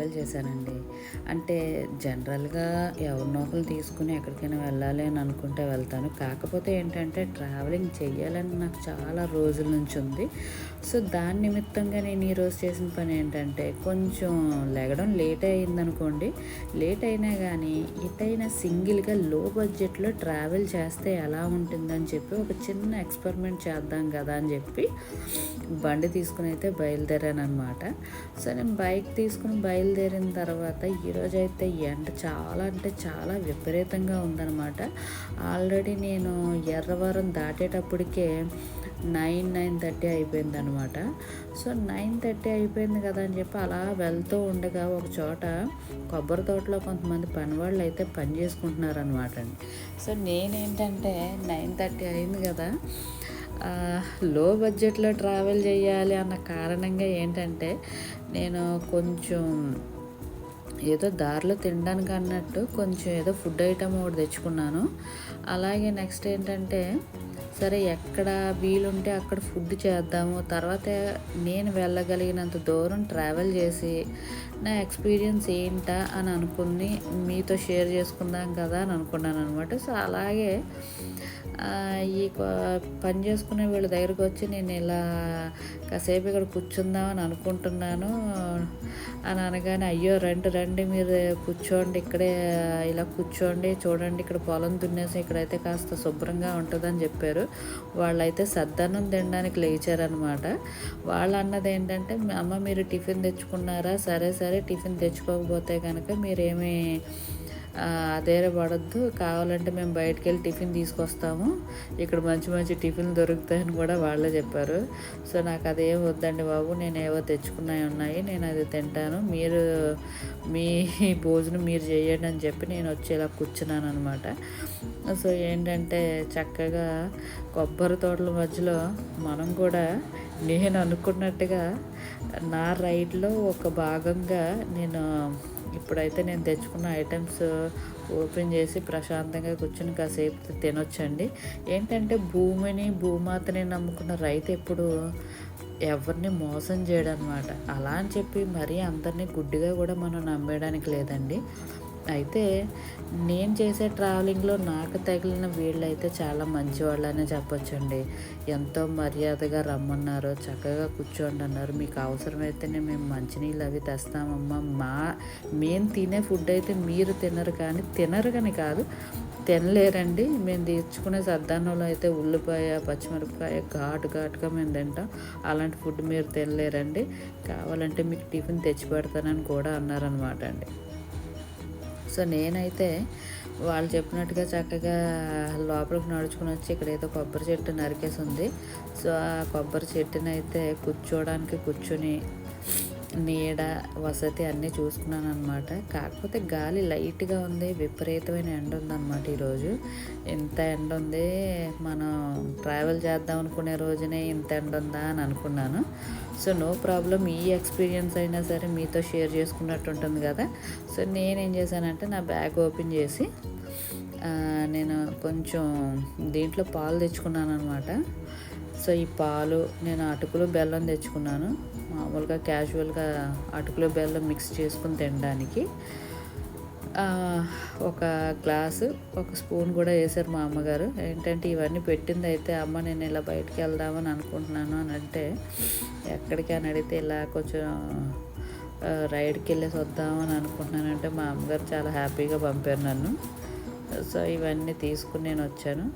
Travel చేశానండి. అంటే జనరల్గా ఎవరినో ఒకరు తీసుకుని ఎక్కడికైనా వెళ్ళాలి అని అనుకుంటే వెళ్తాను. కాకపోతే ఏంటంటే ట్రావెలింగ్ చేయాలని నాకు చాలా రోజుల నుంచి ఉంది. సో దాని నిమిత్తంగా నేను ఈరోజు చేసిన పని ఏంటంటే కొంచెం లెగడం లేట్ అయిందనుకోండి లేట్ అయినా కానీ ఎటైనా సింగిల్గా లో బడ్జెట్లో ట్రావెల్ చేస్తే ఎలా ఉంటుందని చెప్పి ఒక చిన్న ఎక్స్పెరిమెంట్ చేద్దాం కదా అని చెప్పి బండి తీసుకుని అయితే బయలుదేరాను అనమాట సో నేను బైక్ తీసుకుని బయలుదేరిన తర్వాత ఈరోజు అయితే ఎండ చాలా అంటే చాలా విపరీతంగా ఉందన్నమాట. ఆల్రెడీ నేను ఎర్రవరం దాటేటప్పటికే నైన్ నైన్ థర్టీ అయిపోయింది అనమాట సో నైన్ థర్టీ అయిపోయింది కదా అని చెప్పి అలా వెళ్తూ ఉండగా ఒక చోట కొబ్బరి తోటలో కొంతమంది పనివాళ్ళు అయితే పని చేసుకుంటున్నారు అనమాట అండి. సో నేనేంటంటే నైన్ థర్టీ అయింది కదా లో బడ్జెట్లో ట్రావెల్ చేయాలి అన్న కారణంగా ఏంటంటే నేను కొంచెం ఏదో దారిలో తినడానికి అన్నట్టు కొంచెం ఏదో ఫుడ్ ఐటమ్ ఒకటి తెచ్చుకున్నాను. అలాగే నెక్స్ట్ ఏంటంటే సరే ఎక్కడ వీలుంటే అక్కడ ఫుడ్ చేద్దాము. తర్వాత నేను వెళ్ళగలిగినంత దూరం ట్రావెల్ చేసి నా ఎక్స్పీరియన్స్ ఏంటా అని అనుకుని మీతో షేర్ చేసుకుందాం కదా అని అనుకున్నాను అనమాట సో అలాగే ఈ కొ- పని చేసుకునే వీళ్ళ దగ్గరకు వచ్చి నేను ఇలా కాసేపు ఇక్కడ కూర్చుందామని అనుకుంటున్నాను అని అనగానే అయ్యో రండి రండి మీరు కూర్చోండి ఇక్కడే ఇలా కూర్చోండి చూడండి ఇక్కడ పొలం దున్నేసి ఇక్కడైతే కాస్త శుభ్రంగా ఉంటుందని చెప్పారు. వాళ్ళైతే సద్దన్నం తినడానికి లేచారనమాట వాళ్ళు అన్నది ఏంటంటే అమ్మ మీరు టిఫిన్ తెచ్చుకున్నారా? సరే సరే టిఫిన్ తెచ్చుకోకపోతే కనుక మీరేమీ ఆ, అదేరే పడద్దు కావాలంటే మేము బయటికి వెళ్ళి టిఫిన్ తీసుకొస్తాము. ఇక్కడ మంచి మంచి టిఫిన్లు దొరుకుతాయని కూడా వాళ్ళే చెప్పారు. సో నాకు అదేం వద్దండి బాబు నేను ఏవో తెచ్చుకున్నాయి ఉన్నాయి నేను అది తింటాను. మీరు మీ భోజనం మీరు చేయండి అని చెప్పి నేను వచ్చి ఇలా కూర్చున్నాను అనమాట సో ఏంటంటే చక్కగా కొబ్బరి తోటల మధ్యలో మనం కూడా నేను అనుకున్నట్టుగా నా రైడ్లో ఒక భాగంగా నేను ఇప్పుడైతే నేను తెచ్చుకున్న ఐటమ్స్ ఓపెన్ చేసి ప్రశాంతంగా కూర్చుని కాసేపు తినొచ్చండి. ఏంటంటే భూమిని భూమాతని నమ్ముకున్న రైతు ఎప్పుడు ఎవరిని మోసం చేయడం అనమాట అలా అని చెప్పి మరీ అందరినీ గుడ్డిగా కూడా మనం నమ్మేయడానికి లేదండి. అయితే నేను చేసే ట్రావెలింగ్లో నాకు తగిలిన వీళ్ళైతే చాలా మంచి వాళ్ళనే చెప్పొచ్చండి. ఎంతో మర్యాదగా రమ్మన్నారు చక్కగా కూర్చోండి అన్నారు మీకు అవసరమైతేనే మేము మంచినీళ్ళు అవి తెస్తామమ్మా. మా మేము తినే ఫుడ్ అయితే మీరు తినరు కానీ తినరు కానీ కాదు తినలేరండి. మేము తెచ్చుకునే సద్దానంలో అయితే ఉల్లిపాయ పచ్చిమిరపకాయ ఘాటు ఘాటుగా మేము తింటాం. అలాంటి ఫుడ్ మీరు తినలేరండి. కావాలంటే మీకు టిఫిన్ తెచ్చి పెడతానని కూడా అన్నారనమాట అండి. సో నేనైతే వాళ్ళు చెప్పినట్టుగా చక్కగా లోపలికి నడుచుకుని వచ్చి ఇక్కడ ఏదో కొబ్బరి చెట్టు నరికేసి ఉంది. సో ఆ కొబ్బరి చెట్టుని అయితే కూర్చోవడానికి కూర్చొని నీడ వసతి అన్నీ చూసుకున్నాను అనమాట కాకపోతే గాలి లైట్గా ఉంది విపరీతమైన ఎండ ఉందన్నమాట ఈరోజు. ఇంత ఎండ ఉంది మనం ట్రావెల్ చేద్దాం అనుకునే రోజునే ఇంత ఎండ ఉందా అని అనుకున్నాను. సో నో ప్రాబ్లం ఈ ఎక్స్పీరియన్స్ అయినా సరే మీతో షేర్ చేసుకున్నట్టు ఉంటుంది కదా. సో నేనేం చేశానంటే నా బ్యాగ్ ఓపెన్ చేసి నేను కొంచెం దీంట్లో పాలు తెచ్చుకున్నాను అనమాట సో ఈ పాలు నేను అటుకులు బెల్లం తెచ్చుకున్నాను. మామూలుగా క్యాజువల్గా అటుకులు బెల్లం మిక్స్ చేసుకుని తినడానికి ఒక గ్లాసు ఒక స్పూన్ కూడా వేశారు మా అమ్మగారు. ఏంటంటే ఇవన్నీ పెట్టింది అయితే అమ్మ నేను ఇలా బయటికి వెళ్దామని అనుకుంటున్నాను అని అంటే ఎక్కడికి అని అడిగితే ఇలా కొంచెం రైడ్కి వెళ్ళేసి వద్దామని అనుకుంటున్నానంటే మా అమ్మగారు చాలా హ్యాపీగా పంపారు నన్ను. సో ఇవన్నీ తీసుకుని నేను వచ్చాను.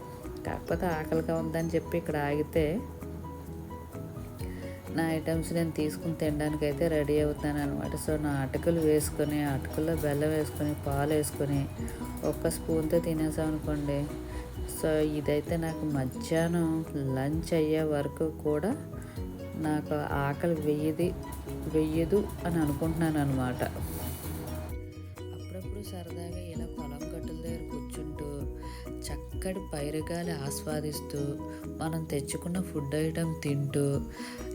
కాకపోతే ఆకలిగా ఉందని చెప్పి ఇక్కడ ఆగితే నా ఐటమ్స్ నేను తీసుకుని తినడానికి అయితే రెడీ అవుతాను అనమాట సో నా అటుకులు వేసుకొని అటుకుల్లో బెల్లం వేసుకొని పాలు వేసుకొని ఒక్క స్పూన్తో తినేసాం అనుకోండి. సో ఇదైతే నాకు మధ్యాహ్నం లంచ్ అయ్యే వరకు కూడా నాకు ఆకలి వెయ్యది వెయ్యదు అని అనుకుంటున్నాను అనమాట అప్పుడప్పుడు సరదాగా ఇలా పొలం గట్టుల దగ్గర కూర్చుంటూ చక్కటి పైరుగాలి ఆస్వాదిస్తూ మనం తెచ్చుకున్న ఫుడ్ ఐటెం తింటూ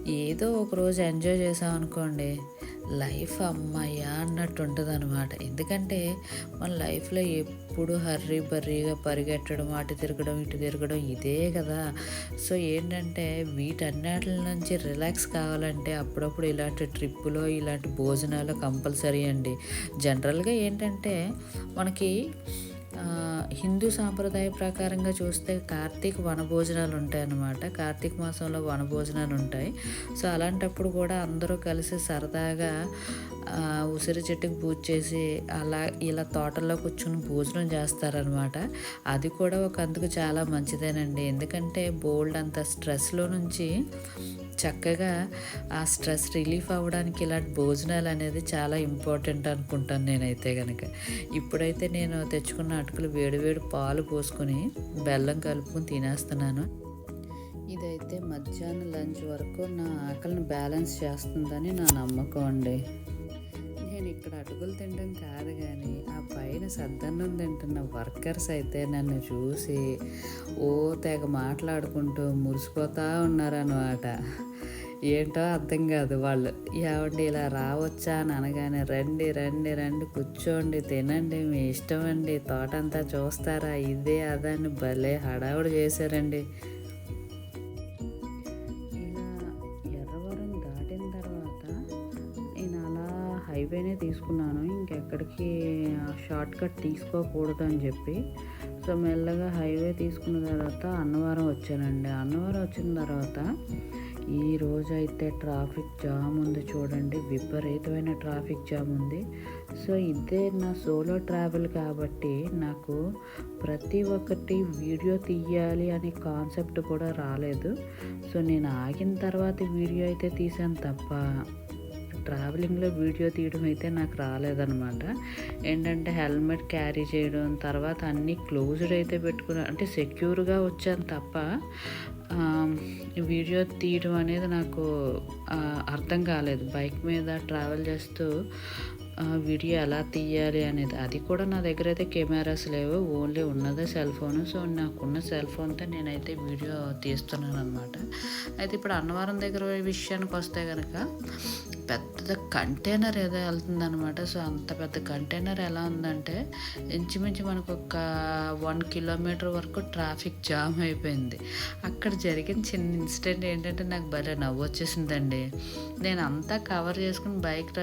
ఏదో ఒక రోజు ఎంజాయ్ చేసాం అనుకోండి లైఫ్ అమ్మాయ్యా అన్నట్టు ఉంటుంది అనమాట ఎందుకంటే మన లైఫ్లో ఎప్పుడు హర్రీ బర్రీగా పరిగెట్టడం అటు తిరగడం ఇటు తిరగడం ఇదే కదా. సో ఏంటంటే వీటన్నిటి నుంచి రిలాక్స్ కావాలంటే అప్పుడప్పుడు ఇలాంటి ట్రిప్పులో ఇలాంటి భోజనాలు కంపల్సరీ అండి. జనరల్గా ఏంటంటే మనకి హిందూ సాంప్రదాయ ప్రకారంగా చూస్తే కార్తీక వనభోజనాలు ఉంటాయి అన్నమాట కార్తీక మాసంలో వనభోజనాలు ఉంటాయి. సో అలాంటప్పుడు కూడా అందరూ కలిసి సరదాగా ఉసిరి చెట్టుకి పూజ చేసి అలా ఇలా తోటల్లో కూర్చుని భోజనం చేస్తారనమాట అది కూడా ఒక అందుకు చాలా మంచిదేనండి. ఎందుకంటే బోల్డ్ అంత స్ట్రెస్లో నుంచి చక్కగా ఆ స్ట్రెస్ రిలీఫ్ అవ్వడానికి ఇలాంటి భోజనాలు అనేది చాలా ఇంపార్టెంట్ అనుకుంటాను నేనైతే కనుక ఇప్పుడైతే నేను తెచ్చుకున్న అటుకులు వేడివేడి పాలు పోసుకొని బెల్లం కలుపుకొని తినేస్తున్నాను. ఇదైతే మధ్యాహ్నం లంచ్ వరకు నా ఆకలిని బ్యాలెన్స్ చేస్తుందని నా నమ్మకం అండి. నేను ఇక్కడ అటుకులు తినడం కాదు కానీ ఆ పైన సద్దన్నం తింటున్న వర్కర్స్ అయితే నన్ను చూసి ఓ తెగ మాట్లాడుకుంటూ మురిసిపోతూ ఉన్నారన్నమాట. ఏంటో అర్థం కాదు వాళ్ళు. ఏమండి ఇలా రావచ్చా అని అనగానే రండి రండి రండి కూర్చోండి తినండి మీ ఇష్టం అండి తోటంతా చూస్తారా ఇదే అదని భలే హడావుడు చేశారండి. హైవేనే తీసుకున్నాను. ఇంకెక్కడికి షార్ట్ కట్ తీసుకోకూడదు అని చెప్పి. సో మెల్లగా హైవే తీసుకున్న తర్వాత అన్నవరం వచ్చానండి. అన్నవరం వచ్చిన తర్వాత ఈ రోజు అయితే ట్రాఫిక్ జామ్ ఉంది చూడండి. విపరీతమైన ట్రాఫిక్ జామ్ ఉంది. సో ఇదే నా సోలో ట్రావెల్ కాబట్టి నాకు ప్రతి ఒక్కటి వీడియో తీయాలి అనే కాన్సెప్ట్ కూడా రాలేదు. సో నేను ఆగిన తర్వాత వీడియో అయితే తీసాను తప్ప ట్రావెలింగ్లో వీడియో తీయడం అయితే నాకు రాలేదనమాట ఏంటంటే హెల్మెట్ క్యారీ చేయడం తర్వాత అన్నీ క్లోజ్డ్ అయితే పెట్టుకున్నా అంటే సెక్యూర్గా వచ్చాను తప్ప వీడియో తీయడం అనేది నాకు అర్థం కాలేదు. బైక్ మీద ట్రావెల్ చేస్తూ వీడియో ఎలా తీయాలి అనేది అది కూడా నా దగ్గర అయితే కెమెరాస్ లేవు ఓన్లీ ఉన్నదే సెల్ ఫోన్. సో నాకున్న సెల్ ఫోన్తో నేనైతే వీడియో తీస్తున్నాను అనమాట అయితే ఇప్పుడు అన్నవరం దగ్గర విషయానికి వస్తే కనుక పెద్ద కంటైనర్ ఏదో వెళ్తుందనమాట సో అంత పెద్ద కంటైనర్ ఎలా ఉందంటే ఇంచుమించు మనకు ఒక వన్ కిలోమీటర్ వరకు ట్రాఫిక్ జామ్ అయిపోయింది. అక్కడ జరిగిన చిన్న ఇన్సిడెంట్ ఏంటంటే నాకు భలే నవ్వు వచ్చేసిందండి. నేను అంతా కవర్ చేసుకుని బైక్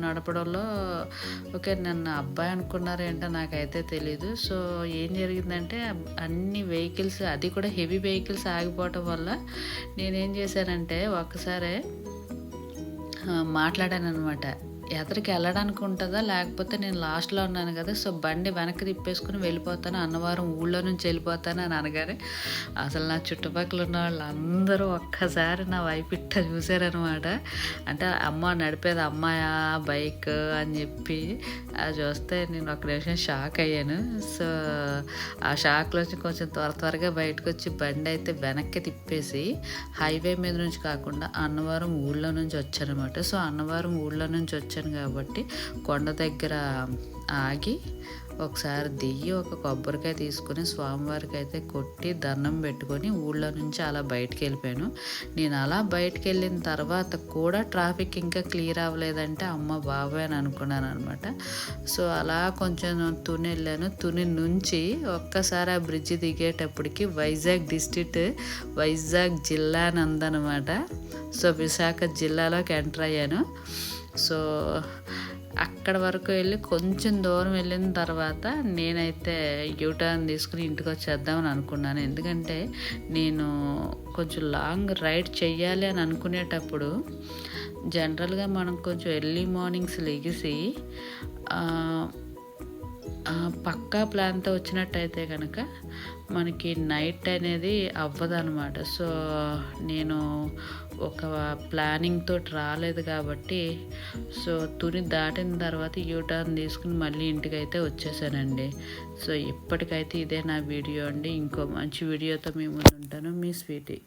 నడపడంలో ఓకే నన్ను అబ్బాయి అనుకున్నారు ఏంటో నాకైతే తెలీదు. సో ఏం జరిగిందంటే అన్ని వెహికల్స్ అది కూడా హెవీ వెహికల్స్ ఆగిపోవటం వల్ల నేనేం చేశానంటే ఒకసారి మాట్లాడాను అనమాట ఎదరికి వెళ్ళడానికి ఉంటుందా? లేకపోతే నేను లాస్ట్లో ఉన్నాను కదా సో బండి వెనక్కి తిప్పేసుకుని వెళ్ళిపోతాను? అన్నవరం ఊళ్ళో నుంచి వెళ్ళిపోతాను? అని అనగానే అసలు నా చుట్టుపక్కల ఉన్న వాళ్ళందరూ ఒక్కసారి నా వైపు ఇట్ట చూసారనమాట అంటే అమ్మ నడిపేది అమ్మాయా? బైక్? అని చెప్పి అది చూస్తే నేను ఒక నిమిషం షాక్ అయ్యాను. సో ఆ షాక్లోంచి కొంచెం త్వర త్వరగా బయటకు వచ్చి బండి అయితే వెనక్కి తిప్పేసి హైవే మీద నుంచి కాకుండా అన్నవరం ఊళ్ళో నుంచి వచ్చానమాట సో అన్నవరం ఊళ్ళో నుంచి వచ్చాను కాబట్టి కొండ దగ్గర ఆగి ఒకసారి దిగి ఒక కొబ్బరికాయ తీసుకుని స్వామివారికి అయితే కొట్టి దండం పెట్టుకొని ఊళ్ళో నుంచి అలా బయటకు వెళ్ళిపోయాను. నేను అలా బయటికి వెళ్ళిన తర్వాత కూడా ట్రాఫిక్ ఇంకా క్లియర్ అవ్వలేదంటే అమ్మ బాబాయ్ అని అనుకున్నాను అనమాట సో అలా కొంచెం తుని వెళ్ళాను. తుని నుంచి ఒక్కసారి ఆ బ్రిడ్జ్ దిగేటప్పటికి వైజాగ్ డిస్ట్రిక్ట్ వైజాగ్ జిల్లా అని ఉందన్నమాట సో విశాఖ జిల్లాలోకి ఎంటర్ అయ్యాను. సో అక్కడ వరకు వెళ్ళి కొంచెం దూరం వెళ్ళిన తర్వాత నేనైతే యూటర్న్ తీసుకుని ఇంటికి వచ్చేద్దామని అనుకున్నాను. ఎందుకంటే నేను కొంచెం లాంగ్ రైడ్ చెయ్యాలి అని అనుకునేటప్పుడు జనరల్గా మనం కొంచెం ఎర్లీ మార్నింగ్స్ లెగిసి పక్కా ప్లాన్తో వచ్చినట్టయితే కనుక మనకి నైట్ అనేది అవ్వదు అనమాట సో నేను ఒక ప్లానింగ్తో రాలేదు కాబట్టి సో తుని దాటిన తర్వాత యూటర్న్ తీసుకుని మళ్ళీ ఇంటికి అయితే వచ్చేసానండి. సో ఇప్పటికైతే ఇదే నా వీడియో అండి. ఇంకో మంచి వీడియోతో మీ ముందు ఉంటాను మీ స్వీటీ.